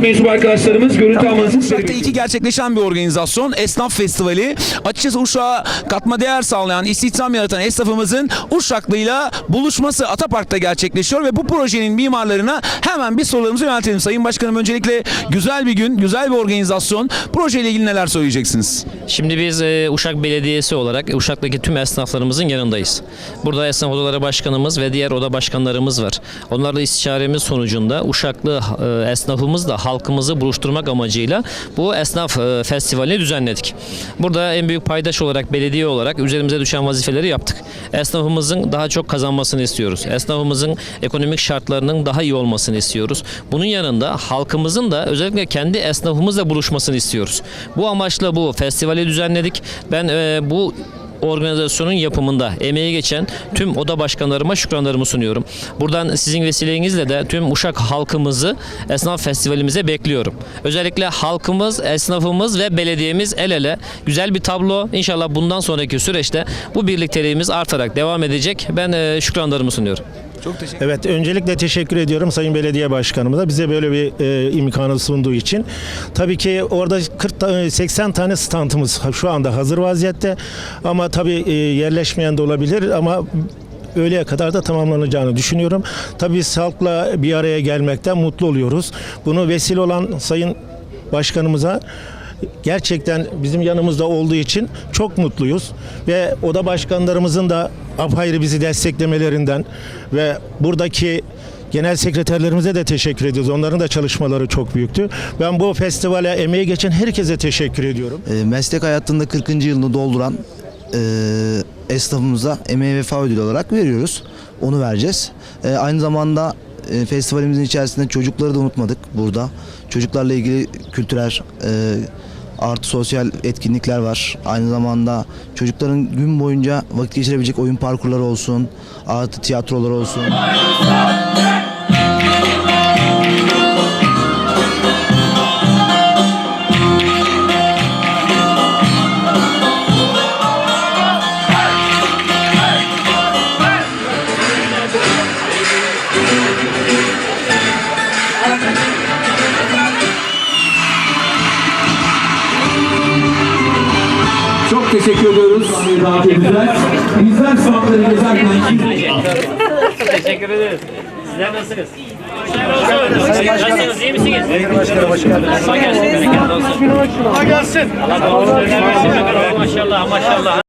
mensubu arkadaşlarımız görüntü almanızı Uşak'ta isterim. iki gerçekleşen bir organizasyon Esnaf Festivali. Açıkçası Uşak'a katma değer sağlayan, istihdam yaratan esnafımızın Uşaklı'yla buluşması Atapark'ta gerçekleşiyor ve bu projenin mimarlarına hemen bir sorularımızı yöneltelim. Sayın Başkanım öncelikle güzel bir gün, güzel bir organizasyon. Projeyle ilgili neler söyleyeceksiniz? Şimdi biz e, Uşak Belediyesi olarak Uşak'taki tüm esnaflarımızın yanındayız. Burada esnaf odaları başkanımız ve diğer oda başkanlarımız var. Onlarla istişaremiz sonucunda Uşaklı e, esnafımızla halkımızı buluşturmak amacıyla bu esnaf e, festivalini düzenledik. Burada en büyük paydaş olarak belediye olarak üzerimize düşen vazifeleri yaptık. Esnafımızın daha çok kazanmasını istiyoruz. Esnafımızın ekonomik şartlarının daha iyi olmasını istiyoruz. Bunun yanında halkımızın da özellikle kendi esnafımızla buluşmasını istiyoruz. Bu amaçla bu festivali düzenledik. Ben e, bu organizasyonun yapımında emeği geçen tüm oda başkanlarıma şükranlarımı sunuyorum. Buradan sizin vesilenizle de tüm Uşak halkımızı esnaf festivalimize bekliyorum. Özellikle halkımız, esnafımız ve belediyemiz el ele güzel bir tablo. İnşallah bundan sonraki süreçte bu birlikteliğimiz artarak devam edecek. Ben e, şükranlarımı sunuyorum. Çok teşekkür Evet öncelikle teşekkür ediyorum Sayın Belediye Başkanımıza bize böyle bir e, imkanı sunduğu için. Tabii ki orada 40 ta- 80 tane standımız şu anda hazır vaziyette ama tabii e, yerleşmeyen de olabilir ama öğleye kadar da tamamlanacağını düşünüyorum. Tabii biz halkla bir araya gelmekten mutlu oluyoruz. Bunu vesile olan Sayın Başkanımıza gerçekten bizim yanımızda olduğu için çok mutluyuz ve oda başkanlarımızın da apayrı bizi desteklemelerinden ve buradaki genel sekreterlerimize de teşekkür ediyoruz. Onların da çalışmaları çok büyüktü. Ben bu festivale emeği geçen herkese teşekkür ediyorum. E, meslek hayatında 40. yılını dolduran e, esnafımıza emeği vefa ödülü olarak veriyoruz. Onu vereceğiz. E, aynı zamanda e, festivalimizin içerisinde çocukları da unutmadık burada. Çocuklarla ilgili kültürel e, artı sosyal etkinlikler var. Aynı zamanda çocukların gün boyunca vakit geçirebilecek oyun parkurları olsun, artı tiyatrolar olsun. Çok teşekkür ediyoruz davetinize. Bizler sanatları gezerken Teşekkür ederiz. Sizler nasılsınız? Nasılsınız? İyi misiniz? Sayın Başkanım hoş geldiniz. Kolay gelsin. Kolay gelsin. Allah versin. Maşallah maşallah.